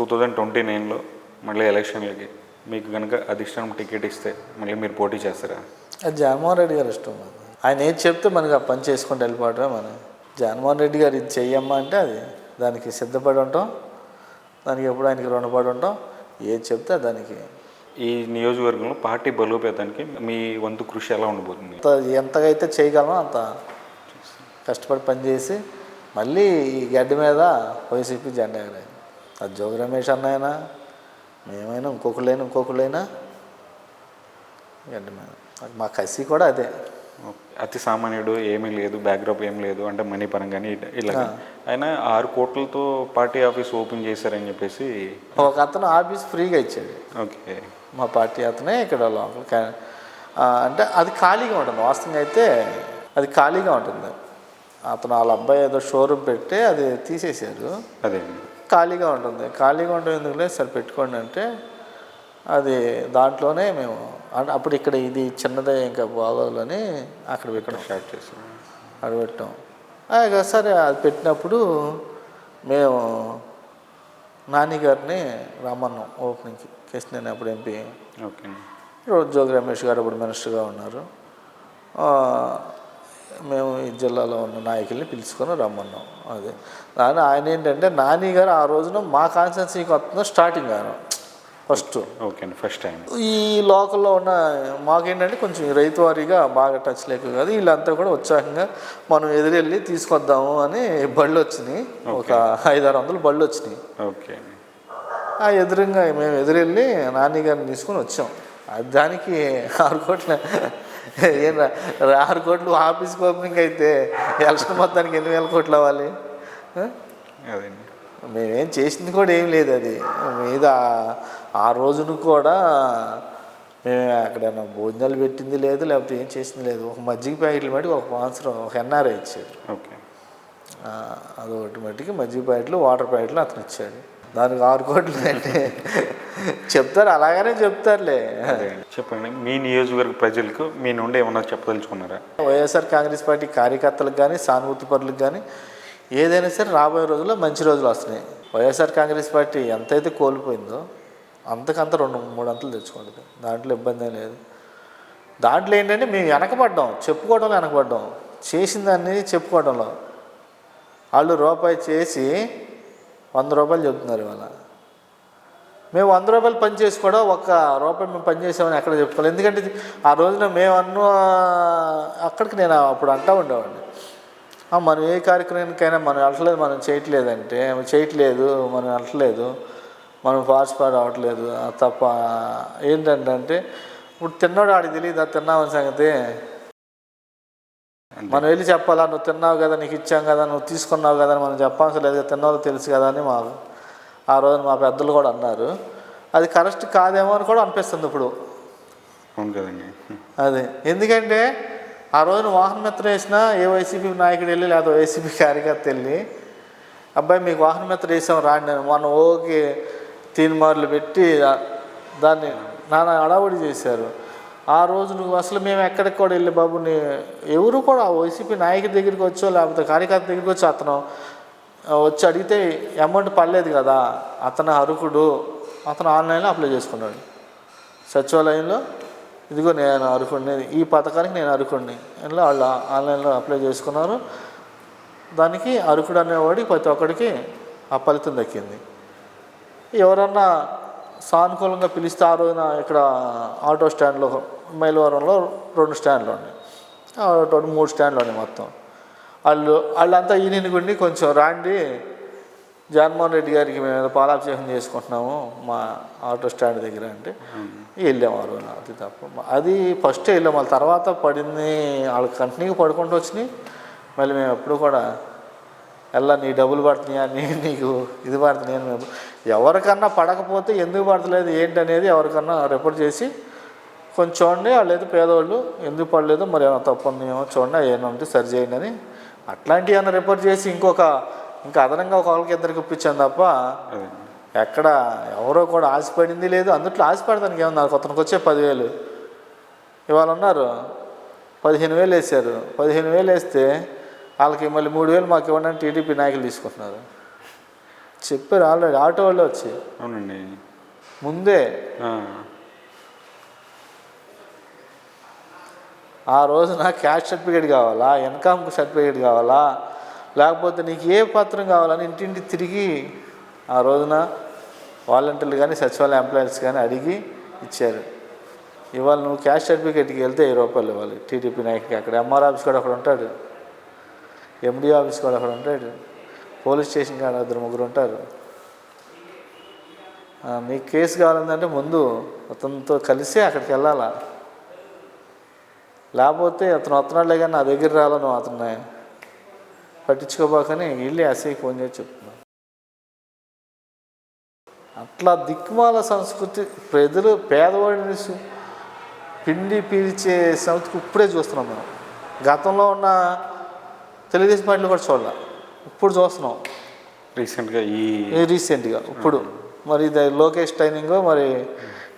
Two thousand twenty నైన్లో మళ్ళీ ఎలక్షన్లకి మీకు కనుక అధిష్టానం టికెట్ ఇస్తే మళ్ళీ మీరు పోటీ చేస్తారా? అది జగన్మోహన్ రెడ్డి గారు ఇష్టం. ఆయన ఏది చెప్తే మనకి ఆ పని చేసుకుంటూ వెళ్ళిపోవటమే మనం. జగన్మోహన్ రెడ్డి గారు ఇది చెయ్యమ్మా అంటే అది. దానికి సిద్ధపడి ఉంటాం. దానికి ఎప్పుడు ఆయనకి రుణపడి ఉంటాం. ఏది చెప్తే దానికి. ఈ నియోజకవర్గంలో పార్టీ బలోపేతానికి మీ వంతు కృషి ఎలా ఉండబోతుంది? ఎంత ఎంతగైతే చేయగలమో అంత కష్టపడి పనిచేసి మళ్ళీ ఈ గడ్డి మీద వైసీపీ జెండా ఎగరాయి అది జోగి రమేష్ అన్నైనా మేమైనా ఇంకొకళ్ళైనా ఇంకొకళ్ళైనా? మా కసి కూడా అదే. అతి సామాన్యుడు ఏమీ లేదు బ్యాక్డ్రాప్ ఏం లేదు అంటే మనీ పరంగానే ఇలా ఆయన ఆరు కోట్లతో పార్టీ ఆఫీస్ ఓపెన్ చేశారని చెప్పేసి ఒక అతను ఆఫీస్ ఫ్రీగా ఇచ్చాడు. ఓకే. మా పార్టీ అతనే ఇక్కడ ఆ, అంటే అది ఖాళీగా ఉంటుంది. వాస్తవంగా అయితే అది ఖాళీగా ఉంటుంది. అతను వాళ్ళ అబ్బాయి ఏదో షోరూమ్ పెట్టి అది తీసేశారు. అదే ఖాళీగా ఉంటుంది. ఖాళీగా ఉండడం ఎందుకులే సరే పెట్టుకోండి అంటే అది దాంట్లోనే మేము అప్పుడు ఇక్కడ ఇది చిన్నదే ఇంకా బాగోదని అక్కడ పెట్టాం స్టార్ట్ చేశారు అక్కడ పెట్టాం సరే అది పెట్టినప్పుడు మేము నాని గారిని రమ్మన్నాం ఓపెనింగ్కి. కేసు అప్పుడు ఎంపీ. ఓకే. జోగి రమేష్ గారు అప్పుడు మినిస్టర్గా ఉన్నారు. మేము ఈ జిల్లాలో ఉన్న నాయకుల్ని పిలుచుకొని రమ్మన్నాం. అదే. దాని ఆయన ఏంటంటే నాని గారు ఆ రోజున మా కాన్స్టెన్సీకి వస్తున్న స్టార్టింగ్ ఆయన. ఫస్ట్. ఓకే అండి ఫస్ట్ టైం ఈ లోకల్లో ఉన్న మాకేంటంటే కొంచెం రైతు వారీగా బాగా టచ్ లేక కాదు వీళ్ళంతా కూడా ఉత్సాహంగా మనం ఎదురెళ్ళి తీసుకొద్దాము అని బళ్ళు వచ్చినాయి ఒక ఐదారు వందలు బళ్ళు వచ్చినాయి ఓకే ఆ ఎదురుగా మేము ఎదురెళ్ళి నాని గారిని తీసుకొని వచ్చాం. దానికి ఆరు కోట్ల ఏం ఆరు కోట్లు ఆఫీస్కి ఓపెనింగ్ అయితే ఎలక్షన్ మొత్తానికి ఎన్ని వేల కోట్లు అవ్వాలి? మేమేం చేసింది కూడా ఏం లేదు అది. మీద ఆ రోజును కూడా మేము అక్కడ భోజనాలు పెట్టింది లేదు లేకపోతే ఏం చేసింది లేదు. ఒక మజ్జిగ ప్యాకెట్లు మటుకు ఒక పాన్సర్ ఒక ఎన్ఆర్ఐ ఇచ్చాడు ఓకే. అదొకటి మట్టికి మజ్జిగ ప్యాకెట్లు వాటర్ ప్యాకెట్లు అతను ఇచ్చాడు. దానికి ఆరు కోట్లు అంటే చెప్తారు అలాగనే చెప్తారులే. చెప్పండి మీ నియోజకవర్గ ప్రజలకు మీ నుండి ఏమన్నా చెప్పదలుచుకున్నారా? వైఎస్ఆర్ కాంగ్రెస్ పార్టీ కార్యకర్తలకు కానీ సానుభూతి పరులకు కానీ ఏదైనా సరే రాబోయే రోజుల్లో మంచి రోజులు వస్తున్నాయి. వైఎస్ఆర్ కాంగ్రెస్ పార్టీ ఎంతైతే కోల్పోయిందో అంతకంత రెండు మూడు అంతలు తెచ్చుకుంటుంది. దాంట్లో ఇబ్బంది ఏం లేదు. దాంట్లో ఏంటంటే మేము వెనకబడ్డాం చెప్పుకోవడంలో వెనకబడ్డాం. చేసిన దాన్ని చెప్పుకోవడంలో వాళ్ళు రూపాయి చేసి వంద రూపాయలు చెప్తున్నారు ఇవాళ. మేము వంద రూపాయలు పని చేసి కూడా ఒక్క రూపాయి మేము పని చేసామని ఎక్కడ చెప్పుకోవాలి ఎందుకంటే ఆ రోజున మేము అన్న అక్కడికి నేను అప్పుడు అంటా ఉండేవాడిని. "ఆ, మనం ఏ కార్యక్రమానికైనా మనం వెళ్ళట్లేదు మనం చేయట్లేదంటే చేయట్లేదు మనం వెళ్ళట్లేదు మనం పార్టిసిపేట్ అవ్వట్లేదు తప్ప ఏంటంటే అంటే ఇప్పుడు తిన్నాడు ఆడికి తెలియదు తిన్నామని సంగతి. మనం వెళ్ళి చెప్పాలా నువ్వు తిన్నావు కదా నీకు ఇచ్చాం కదా నువ్వు తీసుకున్నావు కదా అని మనం చెప్పాల్సిన లేదు తిన్నావు తెలుసు కదా అని మా ఆ రోజు మా పెద్దలు కూడా అన్నారు. అది కరెక్ట్ కాదేమో అని కూడా అనిపిస్తుంది ఇప్పుడు. కదండి. అది. ఎందుకంటే ఆ రోజున వాహన మిత్ర వేసిన ఏ వైసీపీ నాయకుడు వెళ్ళి లేదా వైసీపీ కార్యకర్త వెళ్ళి అబ్బాయి మీకు వాహన మిత్ర వేసాం రాండి నేను మొన్న ఓకి తీన్మార్లు పెట్టి దా- దాన్ని నాన్న అడావుడి చేశారు. ఆ రోజు నువ్వు అసలు మేము ఎక్కడికి కూడా వెళ్ళి బాబు నీ ఎవరు కూడా వైసీపీ నాయకుడి దగ్గరికి వచ్చో లేకపోతే కార్యకర్త దగ్గరికి వచ్చి అతను వచ్చి అడిగితే అమౌంట్ పడలేదు కదా అతను అరుకుడు అతను ఆన్లైన్లో అప్లై చేసుకున్నాడు. సచివాలయంలో ఇదిగో నేను అరుకుడిని ఈ పథకానికి నేను అరుకుడిని ఇలా వాళ్ళు ఆన్లైన్లో అప్లై చేసుకున్నారు. దానికి అరుకుడు అనేవాడికి ప్రతి ఒక్కడికి ఆ ఫలితం దక్కింది. ఎవరన్నా సానుకూలంగా పిలిస్తే ఆ రోజున ఇక్కడ ఆటో స్టాండ్లో మైలవరంలో రెండు స్టాండ్లు ఉన్నాయి. ఆటో మూడు స్టాండ్లు ఉన్నాయి మొత్తం. వాళ్ళు వాళ్ళంతా ఈయన గుండి కొంచెం రాండి. జగన్మోహన్ రెడ్డి గారికి మేము పాలాభిషేకం చేసుకుంటున్నాము మా ఆటో స్టాండ్ దగ్గర అంటే వెళ్ళాము ఆ రోజున అది తప్ప. అది ఫస్ట్ వెళ్ళాము వాళ్ళ తర్వాత పడింది వాళ్ళకి కంటిన్యూగా పడుకుంటూ వచ్చినాయి. మళ్ళీ మేము ఎప్పుడు కూడా ఎలా నీ డబ్బులు పడుతున్నాయా? నీ నీకు ఇది పడుతున్నాయి? అని మేము ఎవరికన్నా పడకపోతే ఎందుకు పడతలేదు ఏంటి అనేది ఎవరికన్నా రిపోర్ట్ చేసి కొంచెం చూడండి వాళ్ళు ఏదో పేదవాళ్ళు ఎందుకు పడలేదు మరి ఏమైనా తప్పు ఉందేమో చూడండి ఏమైనా ఉంటే సరి చేయండి అని అట్లాంటివి ఏమైనా రిపోర్ట్ చేసి ఇంకొక ఇంకా అదనంగా ఒక వాళ్ళకి ఇద్దరికి ఇప్పించాను తప్ప ఎక్కడ ఎవరో కూడా ఆశపడింది లేదు. అందుట్లో ఆశపడతానికి ఏమన్నారు కొత్తనికి వచ్చే పదివేలు. ఇవాళ ఉన్నారు. పదిహేను వేలు వేసారు పదిహేను వేలు వేస్తే వాళ్ళకి మళ్ళీ మూడు వేలు మాకు ఇవ్వండి టీడీపీ నాయకులు తీసుకుంటున్నారు. చెప్పారు ఆల్రెడీ. ఆటో వాళ్ళే వచ్చి. అవునండి. ముందే ఆ, రోజున క్యాష్ సర్టిఫికేట్ కావాలా? ఇన్కమ్ సర్టిఫికేట్ కావాలా? లేకపోతే నీకు ఏ పత్రం కావాలని ఇంటింటి తిరిగి ఆ రోజున వాలంటీర్లు కానీ సచివాలయ ఎంప్లాయీస్ కానీ అడిగి ఇచ్చారు. ఇవాళ నువ్వు క్యాష్ సర్టిఫికేట్కి వెళ్తే వెయ్యి రూపాయలు ఇవ్వాలి. టీడీపీ నాయకుడికి అక్కడ ఎంఆర్ ఆఫీస్ కూడా అక్కడ ఉంటాడు. ఎండి ఆఫీస్ కూడా అక్కడ ఉంటాడు. పోలీస్ స్టేషన్ కాడ ఇద్దరు ముగ్గురు ఉంటారు. మీకు కేసు కావాలంటే ముందు అతనితో కలిసి అక్కడికి వెళ్ళాలా? లేకపోతే అతను వస్తున్నాడులే కానీ నా దగ్గర రాలను అతన్ని పట్టించుకోబాకని వెళ్ళి ఎస్ఐకి ఫోన్ చేసి చెప్తున్నా. అట్లా దిక్కుమాల సంస్కృతి ప్రజలు పేదవాడిని పిండి పీల్చే సంస్కృతి ఇప్పుడే చూస్తున్నాం మనం. గతంలో ఉన్న తెలుగుదేశం పార్టీలు కూడా చూడాల. ఇప్పుడు చూస్తున్నాం. రీసెంట్గా ఈ రీసెంట్గా ఇప్పుడు. మరి ఇది లోకేష్ ట్రైనింగ్ మరి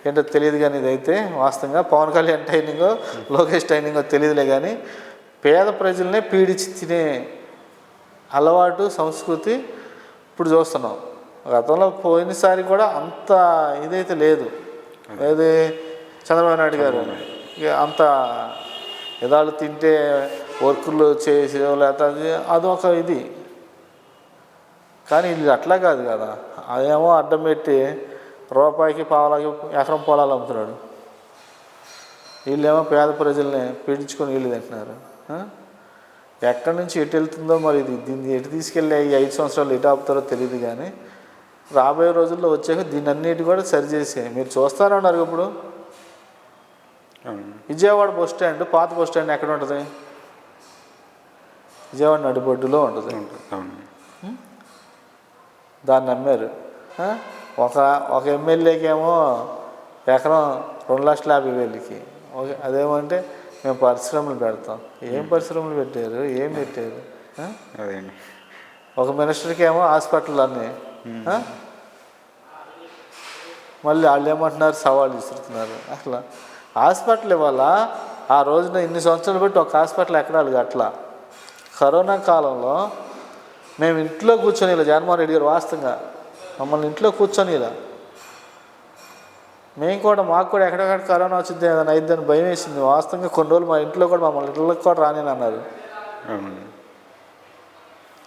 ఏంటో తెలియదు కానీ ఇదైతే వాస్తవంగా పవన్ కళ్యాణ్ ట్రైనింగో లోకేష్ టైనింగో తెలియదులే కానీ పేద ప్రజల్నే పీడించి తినే అలవాటు సంస్కృతి ఇప్పుడు చూస్తున్నాం. గతంలో పోయినసారి కూడా అంత ఇదైతే లేదు. అది చంద్రబాబు నాయుడు గారు? ఇక అంత ఎదాళ్ళు తింటే వర్కులు చేసి లేకపోతే అది అదొక ఇది. కానీ ఇది అట్లా కాదు కదా. అదేమో అడ్డం పెట్టి రూపాయికి పావులకి ఎకరం పొలాలు అమ్ముతున్నాడు. వీళ్ళేమో పేద ప్రజల్ని పీడించుకొని వీళ్ళు తింటున్నారు? ఎక్కడి నుంచి ఎటు వెళ్తుందో మరి ఇది. దీన్ని ఎటు తీసుకెళ్ళి ఈ ఐదు సంవత్సరాలు ఎటు ఆపుతారో తెలియదు కానీ రాబోయే రోజుల్లో వచ్చాక దీన్ని అన్నిటి కూడా సరిచేసి మీరు చూస్తానే ఉన్నారు ఇప్పుడు. విజయవాడ బస్ స్టాండ్ పాత బస్ స్టాండ్ ఎక్కడ ఉంటుంది? విజయవాడ నడిబొడ్డులో ఉంటుంది. దాన్ని నమ్మారు? ఒక ఒక ఎమ్మెల్యేకి ఏమో ఎకరం రెండు లక్షల యాభై వేలకి. అదేమంటే మేము పరిశ్రమలు పెడతాం. ఏం పరిశ్రమలు పెట్టారు? ఏం పెట్టారు? ఆ? అదే అండి ఒక మినిస్టర్కి ఏమో హాస్పిటల్ అన్నీ? మళ్ళీ వాళ్ళు ఏమంటున్నారు సవాళ్ళు విసురుతున్నారు. అట్లా. హాస్పిటల్ ఇవ్వాలా ఆ రోజున ఇన్ని సంవత్సరాలు పెట్టి ఒక హాస్పిటల్ ఎక్కడాలి అట్లా కరోనా కాలంలో మేము ఇంట్లో కూర్చొని ఇలా జగన్మోహన్ రెడ్డి గారు వాస్తవంగా మమ్మల్ని ఇంట్లో కూర్చొని ఇలా మేము కూడా మాకు కూడా ఎక్కడెక్కడ కరోనా వచ్చింది ఏదైనా అయిద్దని భయం వేసింది. వాస్తవంగా కొన్ని రోజులు మా ఇంట్లో కూడా మమ్మల్ని ఇళ్ళకి కూడా రాని అన్నారు.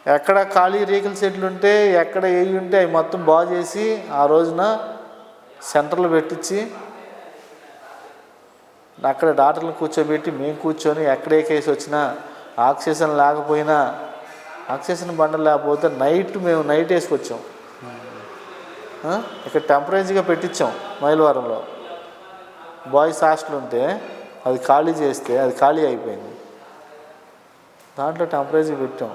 ఎక్కడ ఖాళీ రేకుల చెట్లు ఉంటే ఎక్కడ ఏవి ఉంటే అవి మొత్తం బాగు చేసి ఆ రోజున సెంటర్లు పెట్టించి అక్కడ డాక్టర్లు కూర్చోబెట్టి మేము కూర్చొని ఎక్కడ ఏ కేసు వచ్చినా ఆక్సిజన్ లేకపోయినా ఆక్సిజన్ బండలు లేకపోతే నైట్ మేము నైట్ వేసుకొచ్చాం? ఇక్కడ టెంపరేచర్గా పెట్టించాం మైలవరంలో. బాయ్స్ హాస్టల్ ఉంటే అది ఖాళీ చేస్తే అది ఖాళీ అయిపోయింది. దాంట్లో టెంపరేచర్ పెట్టాం.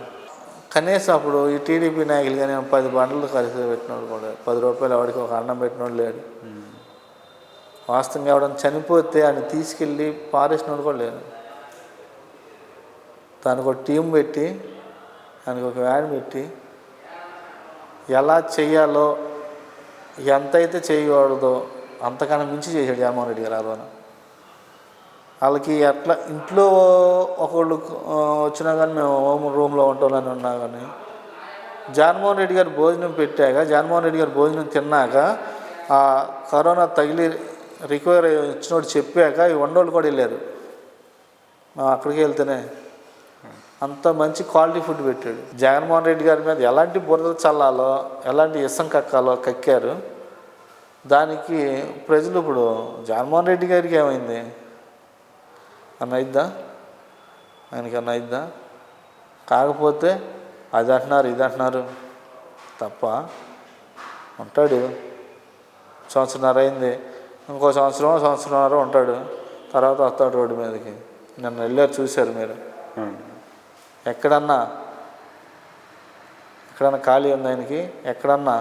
కనీసం అప్పుడు ఈ టీడీపీ నాయకులు కానీ పది బండ్లు కలిసి పెట్టినోడు కూడా పది రూపాయలు ఎవరికి ఒక అన్నం పెట్టినోడు లేడు వాస్తవంగా ఎవడన్నా చనిపోతే ఆయన తీసుకెళ్ళి పారేసినోడు కూడా లేడు దానికి ఒక టీం పెట్టి దానికి ఒక వ్యాన్ పెట్టి ఎలా చెయ్యాలో ఎంత అయితే చేయకూడదో అంతకన్నా మించి చేశాడు జగన్మోహన్ రెడ్డి గారు ఆ రోజున. వాళ్ళకి అట్లా ఇంట్లో ఒకళ్ళు వచ్చినా కానీ మేము హోమ్ రూమ్లో ఉంటామని ఉన్నా కానీ జగన్మోహన్ రెడ్డి గారు భోజనం పెట్టాక జగన్మోహన్ రెడ్డి గారు భోజనం తిన్నాక ఆ కరోనా తగిలి రికవరీ వచ్చినోడు చెప్పాక ఈ వండోళ్ళు కూడా వెళ్ళారు. అక్కడికి వెళ్తేనే అంత మంచి క్వాలిటీ ఫుడ్ పెట్టాడు. జగన్మోహన్ రెడ్డి గారి మీద ఎలాంటి బురద చల్లాలో ఎలాంటి ఇసం కక్కాలో కక్కారు. దానికి ప్రజలు ఇప్పుడు జగన్మోహన్ రెడ్డి గారికి ఏమైంది? అన్న అయిద్దా ఆయనకి అన్న అయిద్దా కాకపోతే అది అంటున్నారు ఇది అంటున్నారు. తప్ప ఉంటాడు. సంవత్సరంన్నర అయింది. ఇంకో సంవత్సరం సంవత్సరంన్నర ఉంటాడు. తర్వాత వస్తాడు రోడ్డు మీదకి. నన్ను వెళ్ళారు చూశారు మీరు. ఎక్కడన్నా ఎక్కడన్నా ఖాళీ ఉంది ఆయనకి ఎక్కడన్నా.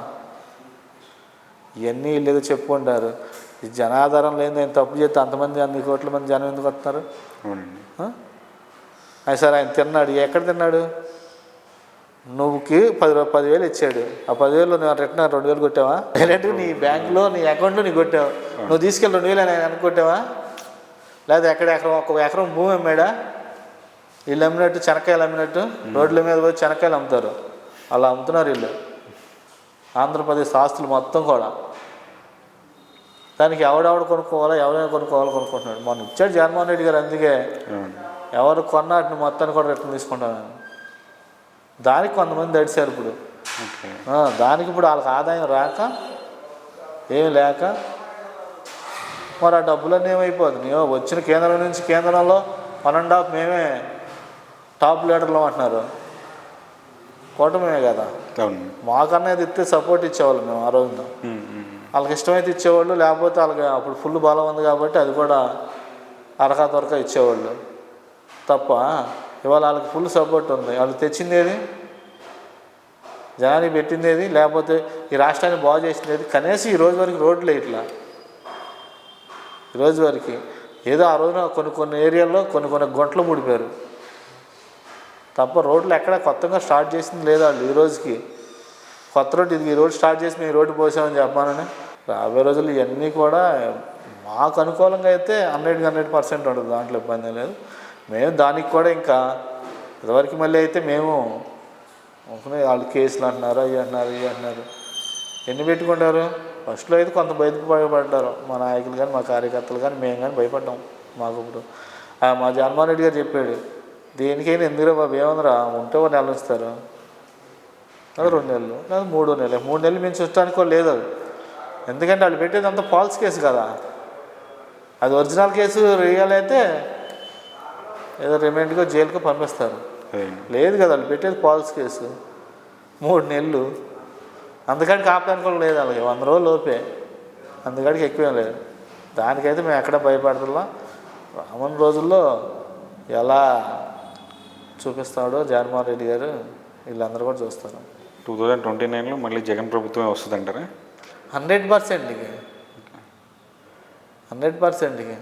ఇవన్నీ ఏదో చెప్పుకుంటారు. ఈ జనాధారం లేని ఆయన తప్పు చేస్తే అంతమంది అన్ని కోట్ల మంది జనం ఎందుకు వస్తున్నారు? అది సరే ఆయన తిన్నాడు. ఎక్కడ తిన్నాడు? నువ్వుకి పది పదివేలు ఇచ్చాడు. ఆ పదివేలు నువ్వు రిటర్న్ రెండు వేలు కొట్టావా? లేదంటే నీ బ్యాంకులో నీ అకౌంట్లో నీకు కొట్టావు. నువ్వు తీసుకెళ్ళి రెండు వేలు ఆయన అనుకొట్టావా లేదా ఎక్కడ ఎకరం ఒక ఎకరం భూమి అమ్మాడా? వీళ్ళు అమ్మినట్టు శనక్కాయలు అమ్మినట్టు రోడ్ల మీద పోయి శనక్కాయలు అమ్ముతారు. అలా అమ్ముతున్నారు వీళ్ళు. ఆంధ్రప్రదేశ్ ఆస్తులు మొత్తం కూడా. దానికి ఎవడెవడు కొనుక్కోవాలో ఎవరైనా కొనుక్కోవాలో కొనుక్కుంటున్నాడు. మొన్న ఇచ్చాడు జగన్మోహన్ రెడ్డి గారు అందుకే. ఎవరు కొన్నా వాటిని మొత్తాన్ని కూడా రిటర్న్ తీసుకుంటాను దానికి కొంతమంది తడిశారు ఇప్పుడు. దానికి ఇప్పుడు వాళ్ళకి ఆదాయం రాక ఏమి లేక మరి ఆ డబ్బులన్నీ ఏమైపోతుంది ఏమో వచ్చిన కేంద్రం నుంచి కేంద్రంలో వన్ అండ్ హాఫ్ మేమే టాప్ లీడర్లు అంటున్నారు. కూటమే కదా? మాకన్నా ఇస్తే సపోర్ట్ ఇచ్చేవాళ్ళు మేము ఆ రోజున. వాళ్ళకి ఇష్టమైతే ఇచ్చేవాళ్ళు లేకపోతే వాళ్ళకి అప్పుడు ఫుల్ బలం ఉంది కాబట్టి అది కూడా అరకా దొరక ఇచ్చేవాళ్ళు. తప్ప ఇవాళ వాళ్ళకి ఫుల్ సపోర్ట్ ఉంది. వాళ్ళు తెచ్చింది ఏది? జనానికి పెట్టింది ఏది? లేకపోతే ఈ రాష్ట్రాన్ని బాగు చేసింది ఏది? కనీసం ఈ రోజు వరకు రోడ్లు ఇట్లా. ఈ రోజు వరకు ఏదో ఆ రోజున కొన్ని కొన్ని ఏరియాల్లో కొన్ని కొన్ని గుంటలు ముడిపోయారు తప్ప రోడ్లు ఎక్కడ కొత్తగా స్టార్ట్ చేసింది లేదా వాళ్ళు ఈ రోజుకి? కొత్త రోడ్డు ఇది ఈ రోడ్డు స్టార్ట్ చేసి మేము ఈ రోడ్డు పోసామని చెప్పానని. రాబోయే రోజులు ఇవన్నీ కూడా మాకు అనుకూలంగా అయితే హండ్రెడ్కి హండ్రెడ్ పర్సెంట్ ఉండదు దాంట్లో ఇబ్బంది లేదు. మేము దానికి కూడా ఇంకా ఇదివరకు మళ్ళీ అయితే మేము వాళ్ళు కేసులు అంటున్నారు అవి అంటున్నారు ఇవి అంటున్నారు. ఎన్ని పెట్టుకుంటారు? ఫస్ట్లో అయితే కొంత బయటకు భయపడ్డారు. మా నాయకులు కానీ మా కార్యకర్తలు కానీ మేము కానీ భయపడ్డాం మాకు ఇప్పుడు. ఆ, మా జగన్మోహన్ రెడ్డి గారు చెప్పాడు దేనికైనా ఎందుకు బాబు? ఏముందిరా ఉంటే ఒక నెల ఇస్తారు అది రెండు నెలలు లేదా మూడు నెలలు మూడు నెలలు మేము చూడటానికి కూడా లేదు అది. ఎందుకంటే వాళ్ళు పెట్టేది అంత ఫాల్స్ కేసు కదా. అది ఒరిజినల్ కేసు రియల్ అయితే ఏదో రిమైండ్గా జైలుకి పంపిస్తారు. అదే లేదు కదా వాళ్ళు పెట్టేది ఫాల్స్ కేసు మూడు నెలలు. అందుకని కాపడానికి కూడా లేదు అలాగే వంద రోజులు లోపే. అందుకడికి ఎక్కువేం లేదు. దానికైతే మేము ఎక్కడ భయపడుతున్నాం రామన్ రోజుల్లో ఎలా చూపిస్తాడో జగన్మోహన్ రెడ్డి గారు వీళ్ళందరూ కూడా చూస్తారు. టూ థౌజండ్ ట్వంటీ నైన్లో మళ్ళీ జగన్ ప్రభుత్వమే వస్తుందంటారా? హండ్రెడ్ పర్సెంట్కి హండ్రెడ్ పర్సెంట్కి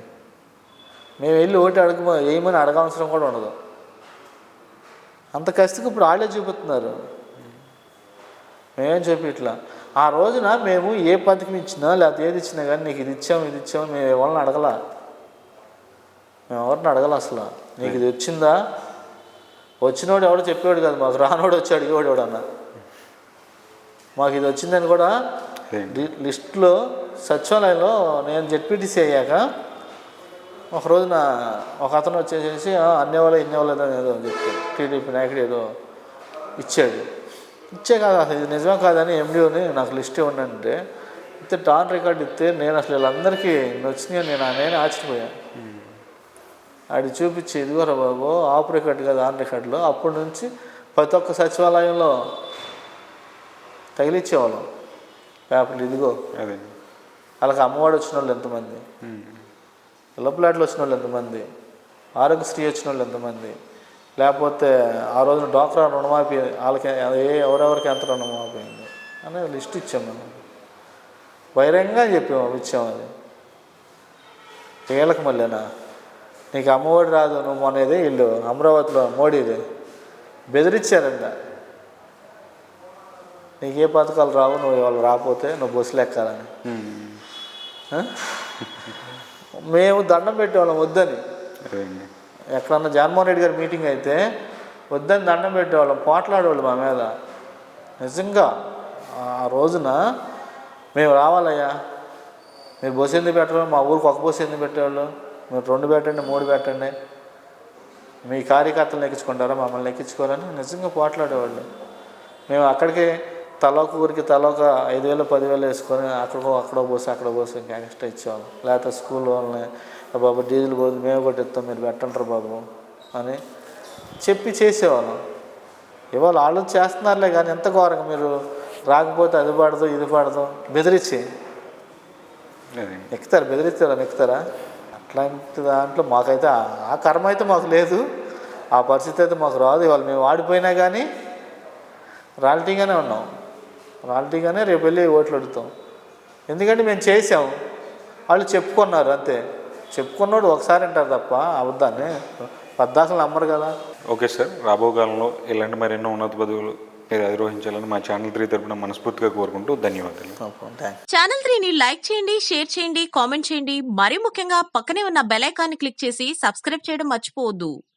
మేము వెళ్ళి ఓటు అడగ వేయమని అడగవసరం కూడా ఉండదు. అంత కష్టకి ఇప్పుడు వాళ్ళే చూపిస్తున్నారు. మేమేం చెప్పి ఇట్లా ఆ రోజున మేము ఏ పథకం ఇచ్చినా లేకపోతే ఏది ఇచ్చినా కానీ నీకు ఇది ఇచ్చాము ఇది ఇచ్చాము మేము ఎవరిని అడగల? మేము ఎవరిని అడగల అసలు? నీకు ఇది వచ్చిందా? వచ్చినోడు ఎవడో చెప్పేవాడు కాదు మాకు రానోడు వచ్చి అడిగేవాడు ఎవడన్నా. మాకు ఇది వచ్చిందని కూడా లిస్టులో సచివాలయంలో నేను జెడ్పీటీసీ అయ్యాక ఒక రోజున ఒక అతను వచ్చేసేసి "ఆ, అన్ని వాళ్ళు ఇన్ని వాళ్ళు ఏదో చెప్తాడు టీడీపీ నాయకుడు ఏదో ఇచ్చాడు. ఇచ్చే కాదు అసలు ఇది నిజమే కాదని ఎండిఓని నాకు లిస్ట్ ఇవ్వండి అంటే ఇస్తే టాన్ రికార్డు ఇస్తే నేను అసలు వీళ్ళందరికీ ఇన్ని వచ్చినాయి నేను నేను ఆశ్చర్యపోయాను. ఆడి చూపించి ఇదిగోరా బాబు ఆఫ్ రికార్డు కాదు ఆన్ రికార్డులో. అప్పటి నుంచి ప్రతి ఒక్క సచివాలయంలో తగిలిచ్చేవాళ్ళం. పేపర్లు ఇదిగో. అదే. వాళ్ళకి అమ్మవాడు వచ్చిన వాళ్ళు ఎంతమంది. ఇళ్ళ ప్లాట్లు వచ్చిన వాళ్ళు ఎంతమంది? ఆరోగ్యశ్రీ వచ్చిన వాళ్ళు ఎంతమంది? లేకపోతే ఆ రోజున డ్వాక్రా రుణమాఫీ వాళ్ళకి ఏ ఎవరెవరికి ఎంత రుణమాఫీ అయింది? అనే లిస్ట్ ఇచ్చాం మనం. బహిరంగంగా చెప్పాము ఇచ్చాం అది. వీళ్ళకి మళ్ళీనా? నీకు అమ్మఒడి రాదు నువ్వు మొన్నది ఇల్లు అమరావతిలో మోడీది. బెదిరించారంట. నీకు ఏ పథకాలు రావు నువ్వు వాళ్ళు రాకపోతే నువ్వు బస్సులు ఎక్కాలని? మేము దండం పెట్టేవాళ్ళం వద్దని. ఎక్కడన్నా జగన్మోహన్ రెడ్డి గారి మీటింగ్ అయితే వద్దని దండం పెట్టేవాళ్ళం పోట్లాడేవాళ్ళు మా మీద. నిజంగా ఆ రోజున మేము రావాలయ్యా. మీరు బస్సు ఎందుకు పెట్టరు? మా ఊరికి ఒక బస్సు ఎందుకు పెట్టేవాళ్ళు? మీరు రెండు పెట్టండి మూడు పెట్టండి మీ కార్యకర్తలు ఎక్కించుకుంటారా? మమ్మల్ని ఎక్కించుకోరని నిజంగా పోట్లాడేవాళ్ళు. మేము అక్కడికి తలొక ఊరికి తలొక ఐదు వేలు పదివేలు వేసుకొని అక్కడికో అక్కడో పోసి అక్కడ పోసి ఇంకా ఎక్స్ట్రా ఇచ్చేవాళ్ళం. లేకపోతే స్కూల్ వాళ్ళని "ఆ బాబు డీజిల్ పోదు మేము కూడా ఇస్తాం మీరు పెట్టంటారు బాబు అని చెప్పి చేసేవాళ్ళం. ఇవాళ వాళ్ళు చేస్తున్నారులే కానీ ఎంత ఘోరంగా మీరు రాకపోతే అది పడదు ఇది పడదు బెదిరించి ఎక్కుతారు? బెదిరిస్తారా? ఎక్కుతారా అట్లాంటి దాంట్లో మాకైతే ఆ- కర్మ అయితే మాకు లేదు. ఆ పరిస్థితి అయితే మాకు రాదు. ఇవాళ మేము వాడిపోయినా కానీ రాలిటీగానే ఉన్నాం. రాలిటీగానే రేపు వెళ్ళి ఓట్లు అడుగుతాం. ఎందుకంటే మేము చేసాం. వాళ్ళు చెప్పుకున్నారు అంతే. చెప్పుకున్నాడు ఒకసారి అంటారు తప్ప అబద్ధాన్ని పద్దాకలు నమ్మరు కదా. Okay sir. రాబో కాలంలో ఇలాంటి మరెన్నో ఉన్నత పదవులు మీరు అధిరోహించాలని మా ఛానల్ త్రీ తరపున మనస్ఫూర్తిగా కోరుకుంటూ ధన్యవాదాలు. ఛానల్ త్రీని లైక్ చేయండి షేర్ చేయండి కామెంట్ చేయండి. మరీ ముఖ్యంగా పక్కనే ఉన్న బెల్ ఐకాన్ని క్లిక్ చేసి సబ్స్క్రైబ్ చేయడం మర్చిపోవద్దు.